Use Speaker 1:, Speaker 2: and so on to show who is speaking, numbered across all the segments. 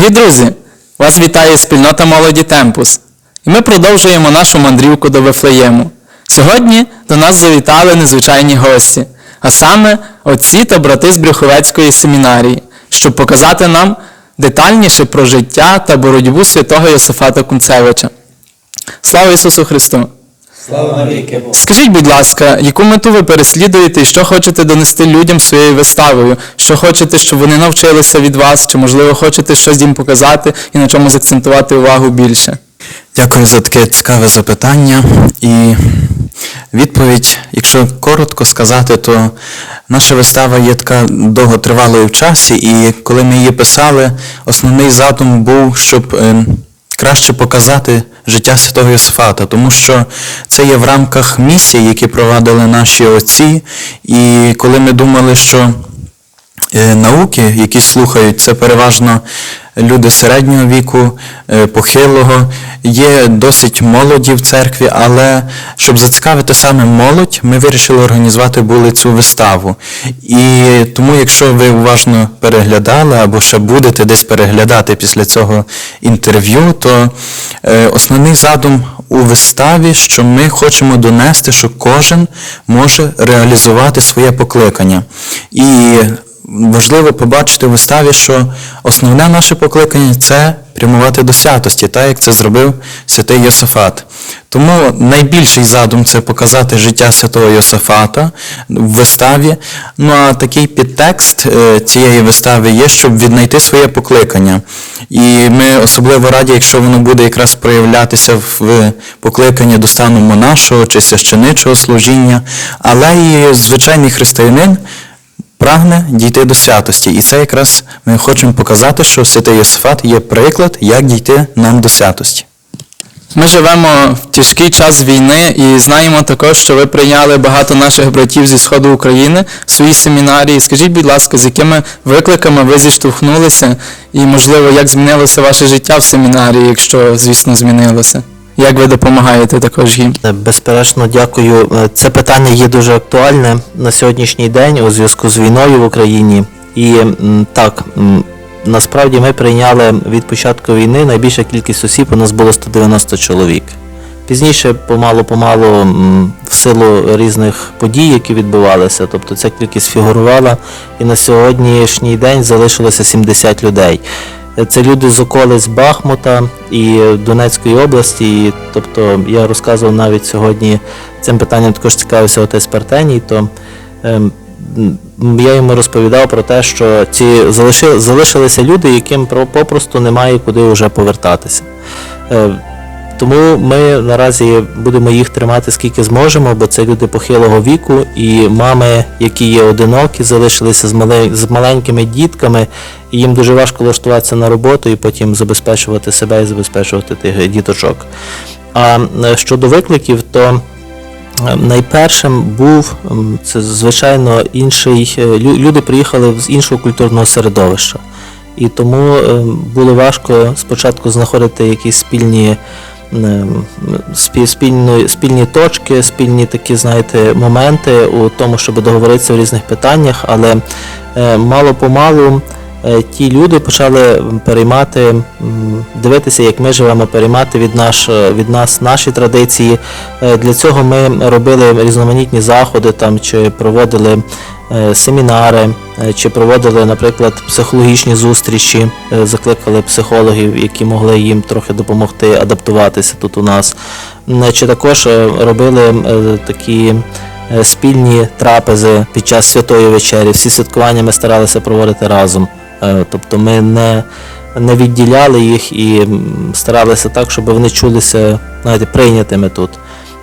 Speaker 1: Дорогі друзі, вас вітає спільнота молоді Темпус. І ми продовжуємо нашу мандрівку до Вифлеєму. Сьогодні до нас завітали незвичайні гості, а саме отці та брати з Брюховецької семінарії, щоб показати нам детальніше про життя та боротьбу святого Йосифата Кунцевича. Слава Ісусу Христу!
Speaker 2: Слава навіки Богу.
Speaker 1: Скажіть, будь ласка, яку мету ви переслідуєте і що хочете донести людям своєю виставою? Що хочете, щоб вони навчилися від вас, чи можливо хочете щось їм показати і на чому закцентувати увагу більше?
Speaker 2: Дякую за таке цікаве запитання. І відповідь, якщо коротко сказати, то наша вистава є така довготривалою в часі, і коли ми її писали, основний задум був, щоб е, краще показати життя святого Йосифата, тому що це є в рамках місії, які провадили наші отці. І коли ми думали, що науки, які слухають, це переважно люди середнього віку, е, похилого, є досить молоді в церкві, але щоб зацікавити саме молодь, ми вирішили організувати були цю виставу. І тому, якщо ви уважно переглядали або ще будете десь переглядати після цього інтерв'ю, то е, основний задум у виставі, що ми хочемо донести, що кожен може реалізувати своє покликання. І важливо побачити в виставі, що основне наше покликання це прямувати до святості, так як це зробив святий Йосифат. Тому найбільший задум це показати життя святого Йосифата в виставі. Ну а такий підтекст е, цієї вистави є, щоб віднайти своє покликання. І ми особливо раді, якщо воно буде якраз проявлятися в покликанні до стану монашого чи священичого служіння, але і звичайний християнин прагне дійти до святості. І це якраз ми хочемо показати, що святий Йосифат є приклад, як дійти нам до святості.
Speaker 1: Ми живемо в тяжкий час війни і знаємо також, що ви прийняли багато наших братів зі Сходу України в своїй семінарії. Скажіть, будь ласка, з якими викликами ви зіштовхнулися і, можливо, як змінилося ваше життя в семінарії, якщо, звісно, змінилося? Як ви допомагаєте також їм?
Speaker 3: Е, Безперечно, дякую. Е, Це питання є дуже актуальне на сьогоднішній день у зв'язку з війною в Україні. І так, насправді ми прийняли від початку війни найбільша кількість осіб, у нас було 190 чоловік. Пізніше, помалу-помалу, в силу різних подій, які відбувалися, тобто ця кількість фігурувала, і на сьогоднішній день залишилося 70 людей. Це люди з околиць Бахмута і Донецької області. І, тобто я розказував навіть сьогодні цим питанням також цікавився отець Партеній, то ем, я йому розповідав про те, що ці залиши, залишилися люди, яким про- попросту немає куди вже повертатися. Е, тому ми наразі будемо їх тримати скільки зможемо, бо це люди похилого віку і мами, які є одинокі, залишилися з, мале- з маленькими дітками, і їм дуже важко влаштуватися на роботу і потім забезпечувати себе і забезпечувати тих діточок. А е, щодо викликів, то е, найпершим був це звичайно інший. е, Люди приїхали з іншого культурного середовища. І тому було важко спочатку знаходити якісь спільні, спі- спільні, спільні точки, спільні такі, знаєте, моменти у тому, щоб договоритися в різних питаннях, але е, мало-помалу е, ті люди почали переймати, дивитися, як ми живемо, переймати від, наш, від нас наші традиції. Е, Для цього ми робили різноманітні заходи там, чи проводили е, семінари, е, чи проводили, наприклад, психологічні зустрічі, е, закликали психологів, які могли їм трохи допомогти адаптуватися тут у нас. Чи також е, робили е, такі е, спільні трапези під час святої вечері. Всі святкування ми старалися проводити разом. Е, Тобто ми не, не відділяли їх і старалися так, щоб вони чулися знаєте, прийнятими тут.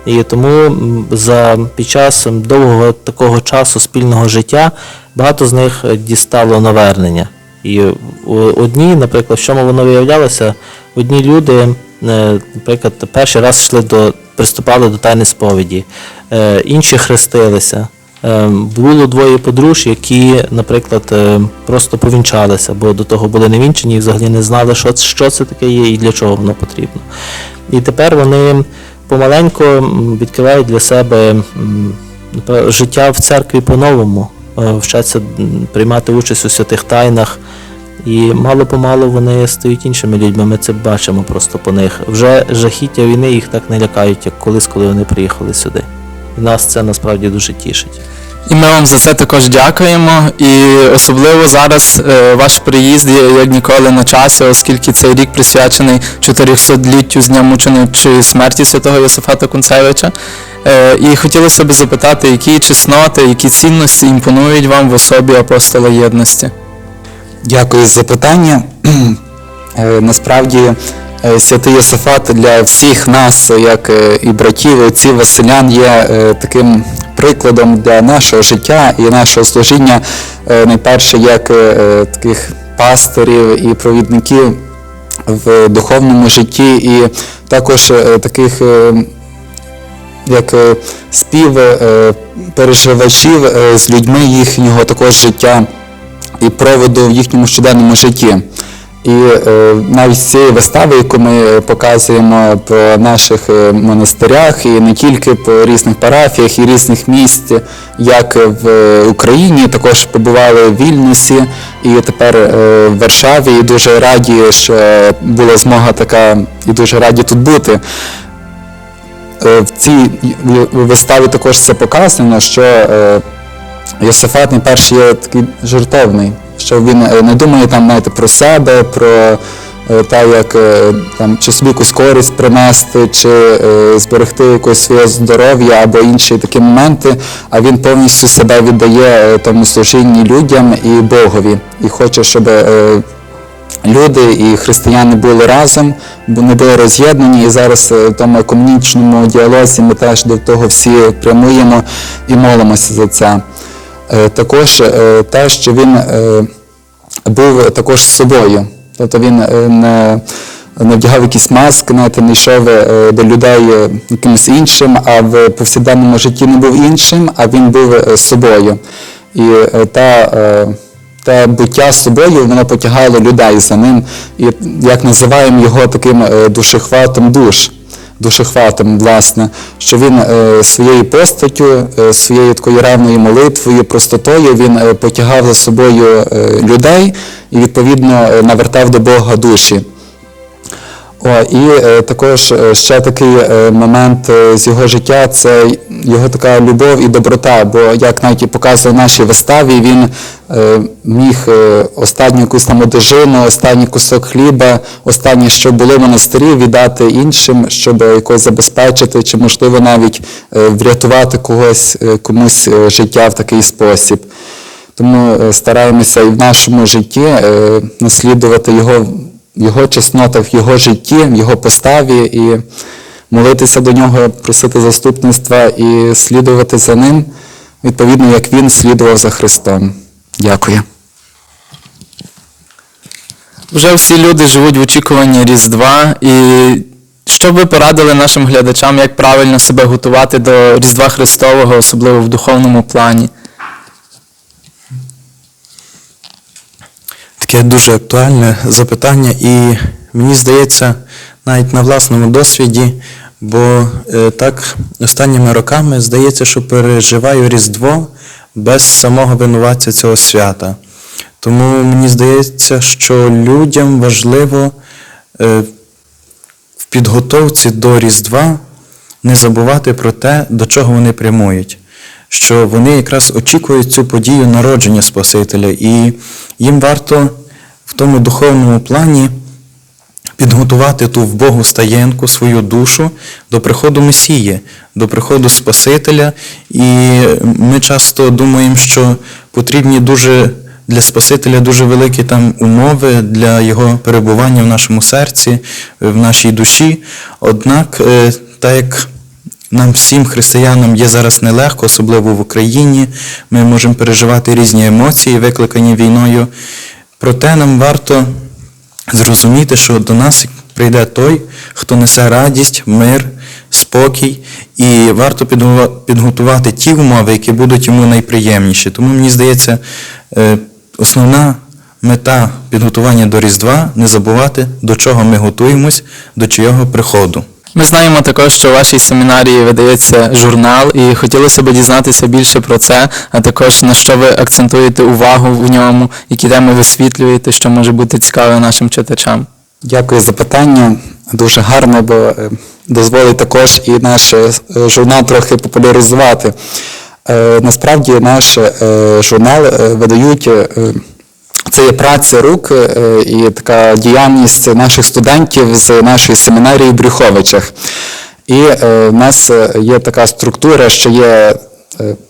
Speaker 3: І тому за під час довгого такого часу спільного життя багато з них дістало навернення. І одні, наприклад, в чому воно виявлялося, одні люди, е, наприклад, перший раз йшли до приступали до тайни сповіді, е, інші хрестилися. Е, Було двоє подружжя, які, наприклад, е, просто повінчалися, бо до того були не вінчені і взагалі не знали, що, що це таке є і для чого воно потрібно. І тепер вони помаленьку відкривають для себе життя в церкві по-новому, е, вчаться приймати участь у святих тайнах. І мало-помалу вони стають іншими людьми. Ми це бачимо просто по них. Вже жахіття війни їх так не лякають, як колись, коли вони приїхали сюди. І нас це насправді дуже тішить.
Speaker 1: І ми вам за це також дякуємо. І особливо зараз е, ваш приїзд є як ніколи на часі, оскільки цей рік присвячений 400-літтю з дня мученої смерті святого Йосифата Кунцевича. Е, і хотілося б запитати, які чесноти, які цінності імпонують вам в особі апостола єдності.
Speaker 4: Дякую за запитання. Е, Насправді, святий Йосифат для всіх нас, як е, і братів, і отців Василян, є е, таким прикладом для нашого життя і нашого служіння, е, найперше, як е, таких пасторів і провідників в духовному житті, і також е, таких. е, як е, спів е, переживачів е, з людьми їхнього також життя і проводу в їхньому щоденному житті. І е, навіть з цієї вистави, яку ми показуємо по наших е, монастирях, і не тільки по різних парафіях і різних місць, як в Україні, також побували в Вільнюсі і тепер е, в Варшаві. І дуже раді, що була змога така, і дуже раді тут бути. Е, В цій виставі також це показано, що е, Йосифат найперше є такий жертовний, що він е, не думає там знаєте, про себе, про те, як е, там, чи собі якусь користь принести, чи е, зберегти якось своє здоров'я або інші такі моменти, а він повністю себе віддає е, тому служінні людям і Богові. І хоче, щоб е, люди і християни були разом, бо не були роз'єднані. І зараз в тому економічному діалозі ми теж до того всі прямуємо і молимося за це. Е, Також е, те, що він е, був також собою. Тобто він не, не вдягав якісь маски, знаєте, не йшов до людей якимось іншим, а в повсякденному житті не був іншим, а він був собою. І та, те буття собою, воно потягало людей за ним. І як називаємо його таким душехватом душ. Душехватом, власне, що він е, своєю постаттю, е, своєю такою ревною молитвою, простотою він е, потягав за собою людей і відповідно навертав до Бога душі. О, і е, також е, ще такий е, момент е, з його життя це його така любов і доброта. Бо як навіть і показує в нашій виставі, він е, міг е, останню якусь там одежину, останній кусок хліба, останнє, що було в монастирі, віддати іншим, щоб якось забезпечити, чи можливо навіть е, врятувати когось, е, комусь е, життя в такий спосіб. Тому е, стараємося і в нашому житті е, наслідувати його, його чеснота в його житті, в його поставі і молитися до нього, просити заступництва і слідувати за ним, відповідно, як він слідував за Христом. Дякую.
Speaker 1: Вже всі люди живуть в очікуванні Різдва. І що ви порадили нашим глядачам, як правильно себе готувати до Різдва Христового, особливо в духовному плані?
Speaker 4: Таке дуже актуальне запитання, і мені здається, навіть на власному досвіді, бо е, так останніми роками здається, що переживаю Різдво без самого винуватця цього свята. Тому мені здається, що людям важливо е, в підготовці до Різдва не забувати про те, до чого вони прямують. Що вони якраз очікують цю подію народження Спасителя, і їм варто в тому духовному плані підготувати ту в Богу стаєнку, свою душу до приходу Месії, до приходу Спасителя. І ми часто думаємо, що потрібні дуже для Спасителя дуже великі там умови для його перебування в нашому серці, в нашій душі. Однак, е, так як нам всім християнам є зараз нелегко, особливо в Україні. Ми можемо переживати різні емоції, викликані війною. Проте нам варто зрозуміти, що до нас прийде той, хто несе радість, мир, спокій, і варто підготувати ті умови, які будуть йому найприємніші. Тому мені здається, е, основна мета підготування до Різдва не забувати, до чого ми готуємось, до чийого приходу.
Speaker 1: Ми знаємо також, що у вашій семінарії видається журнал, і хотілося б дізнатися більше про це, а також на що ви акцентуєте увагу в ньому, які теми висвітлюєте, що може бути цікаве нашим читачам.
Speaker 4: Дякую за питання. Дуже гарно, бо е, дозволить також і наш е, журнал трохи популяризувати. Е, Насправді наш журнал видають. Це є праця рук е, і така діяльність наших студентів з нашої семінарії в Брюховичах. І е, в нас е, є така структура, що є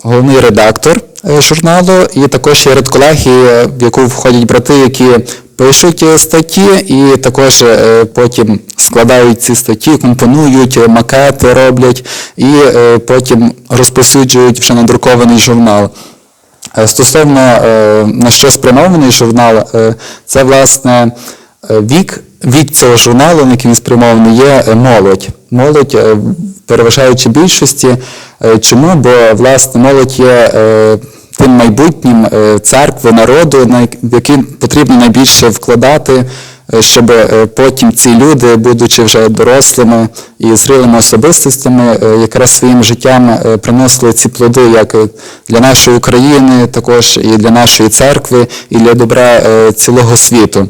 Speaker 4: головний редактор журналу, і також є редколегія, в яку входять брати, які пишуть статті, і також потім складають ці статті, компонують, макети роблять, і потім розповсюджують вже надрукований журнал. Е, Стосовно е, на що спрямований журнал, е, це власне вік, вік цього журналу, на який він спрямований, є молодь. Молодь, переважаючи більшості. Чому? Бо власне молодь є тим майбутнім церкви, народу, в який потрібно найбільше вкладати, щоб е, потім ці люди, будучи вже дорослими і зрілими особистостями, е, якраз своїм життям е, приносили ці плоди як е, для нашої України, також і для нашої церкви, і для добра е, цілого світу.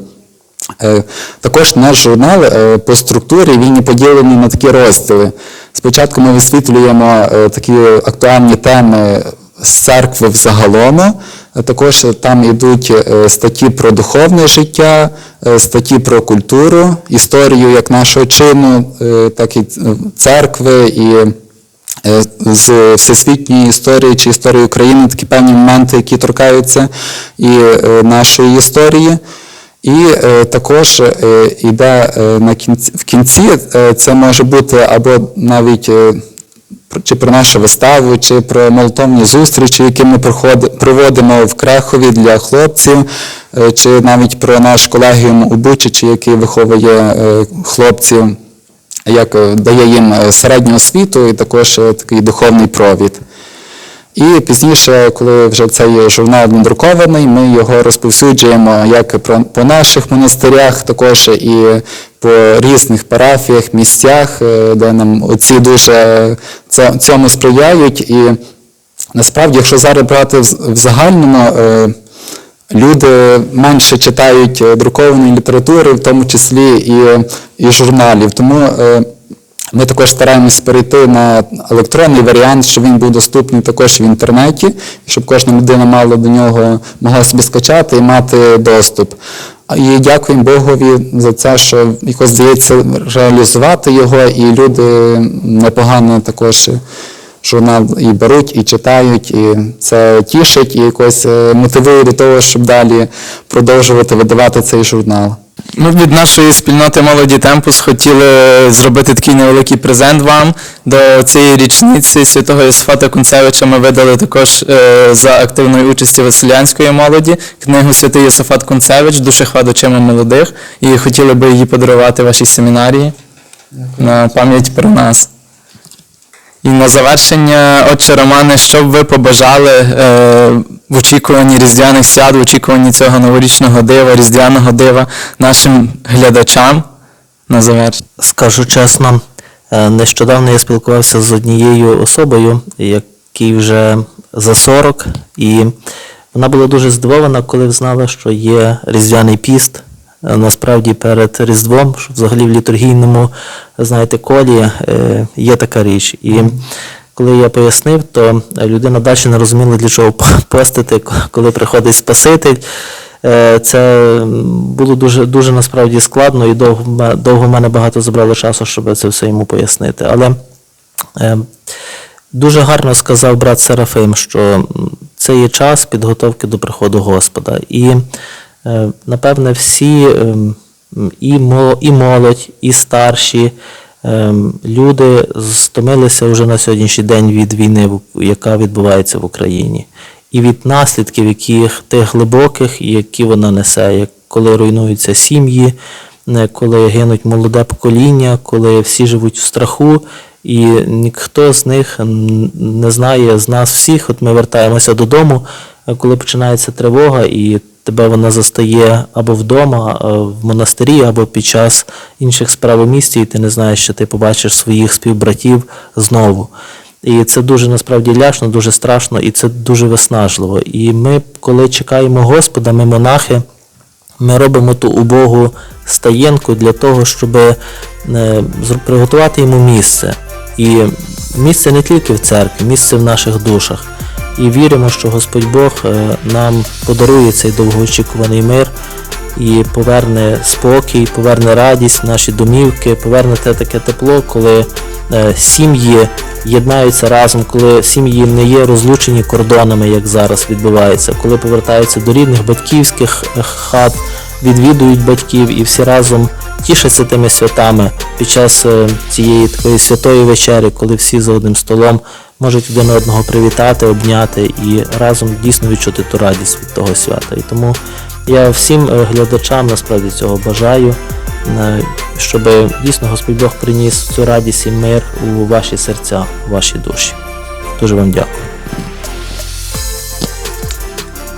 Speaker 4: Е, Також наш журнал е, по структурі він є поділений на такі розділи. Спочатку ми висвітлюємо е, такі актуальні теми з церкви взагалом. Е, Також там йдуть е, статті про духовне життя, е, статті про культуру, історію як нашого чину, е, так і е, церкви і е, з всесвітньої історії чи історії України такі певні моменти, які торкаються і е, нашої історії. І е, також е, йде е, кінці, в кінці, е, це може бути або навіть е, чи про нашу виставу, чи про молотовні зустрічі, які ми проводимо в Крехові для хлопців, е, чи навіть про наш колегіум у Бучичі, який виховує е, хлопців як е, дає їм середню освіту і також такий духовний провід. І пізніше, коли вже цей журнал надрукований, ми його розповсюджуємо як по наших монастирях, також і по різних парафіях, місцях, е, де нам отці дуже цьому сприяють. І насправді, якщо зараз брати в загальному, е, люди менше читають друкованої літератури, в тому числі і, і журналів. Тому е, ми також стараємось перейти на електронний варіант, щоб він був доступний також в інтернеті, щоб кожна людина мала до нього могла собі скачати і мати доступ. І дякуємо Богові за це, що якось здається реалізувати його, і люди непогано також журнал і беруть, і читають, і це тішить, і якось е, мотивує до того, щоб далі продовжувати видавати цей журнал.
Speaker 1: Ми від нашої спільноти молоді Темпус хотіли зробити такий невеликий презент вам. До цієї річниці святого Йосифата Кунцевича ми видали також е, за активної участі Василянської молоді книгу Святий Йосифат Кунцевич Душехват очима молодих. І хотіли би її подарувати вашій семінарії на пам'ять про нас. І на завершення, отче Романе, що б ви побажали е, в очікуванні різдвяних свят, в очікуванні цього новорічного дива, різдвяного дива нашим глядачам на завершення?
Speaker 3: Скажу чесно, е, нещодавно я спілкувався з однією особою, якій вже за 40, і вона була дуже здивована, коли знала, що є Різдвяний піст. Е, Насправді перед Різдвом, що взагалі в літургійному, знаєте, колі е, є така річ. І коли я пояснив, то людина далі не розуміла, для чого постити, коли приходить Спаситель. Е, Це було дуже, дуже насправді складно і довго, в довго в мене багато забрало часу, щоб це все йому пояснити. Але е, дуже гарно сказав брат Серафим, що це є час підготовки до приходу Господа. І, напевне, всі ем, і, молодь, і старші ем, люди стомилися вже на сьогоднішній день від війни, яка відбувається в Україні і від наслідків, яких тих глибоких, які вона несе, коли руйнуються сім'ї, е, коли гинуть молоде покоління, коли всі живуть в страху, і ніхто з них не знає з нас всіх. От ми вертаємося додому, е, коли починається тривога, і тебе вона застає або вдома, в монастирі, або під час інших справ у місті, і ти не знаєш, що ти побачиш своїх співбратів знову. І це дуже насправді ляшно, дуже страшно, і це дуже виснажливо. І ми, коли чекаємо Господа, ми монахи, ми робимо ту убогу стаєнку для того, щоб е, приготувати йому місце. І місце не тільки в церкві, місце в наших душах. І віримо, що Господь Бог е, нам подарує цей довгоочікуваний мир і поверне спокій, поверне радість в наші домівки, поверне те таке тепло, коли е, сім'ї єднаються разом, коли сім'ї не є розлучені кордонами, як зараз відбувається, коли повертаються до рідних батьківських е, хат, відвідують батьків і всі разом тішаться тими святами під час цієї такої святої вечері, коли всі за одним столом можуть один одного привітати, обняти і разом дійсно відчути ту радість від того свята. І тому я всім е, глядачам насправді цього бажаю, е, щоб дійсно Господь Бог приніс цю радість і мир у ваші серця, у ваші душі. Дуже вам дякую.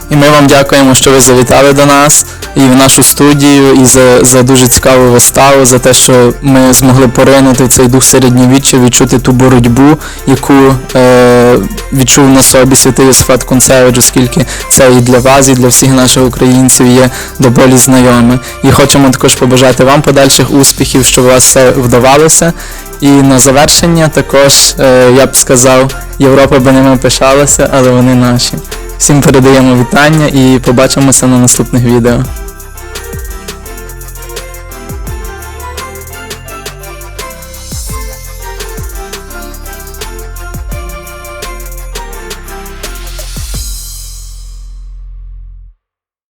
Speaker 1: І ми вам дякуємо, що ви завітали до нас і в нашу студію, і за, за дуже цікаву виставу, за те, що ми змогли поринути цей дух середньовіччя, відчути ту боротьбу, яку е, відчув на собі святий Йосифат Концевич, оскільки це і для вас, і для всіх наших українців є до болі знайоме. І хочемо також побажати вам подальших успіхів, щоб у вас все вдавалося. І на завершення також, е, я б сказав, Європа би ними пишалася, але вони наші. Всім передаємо вітання і побачимося на наступних відео.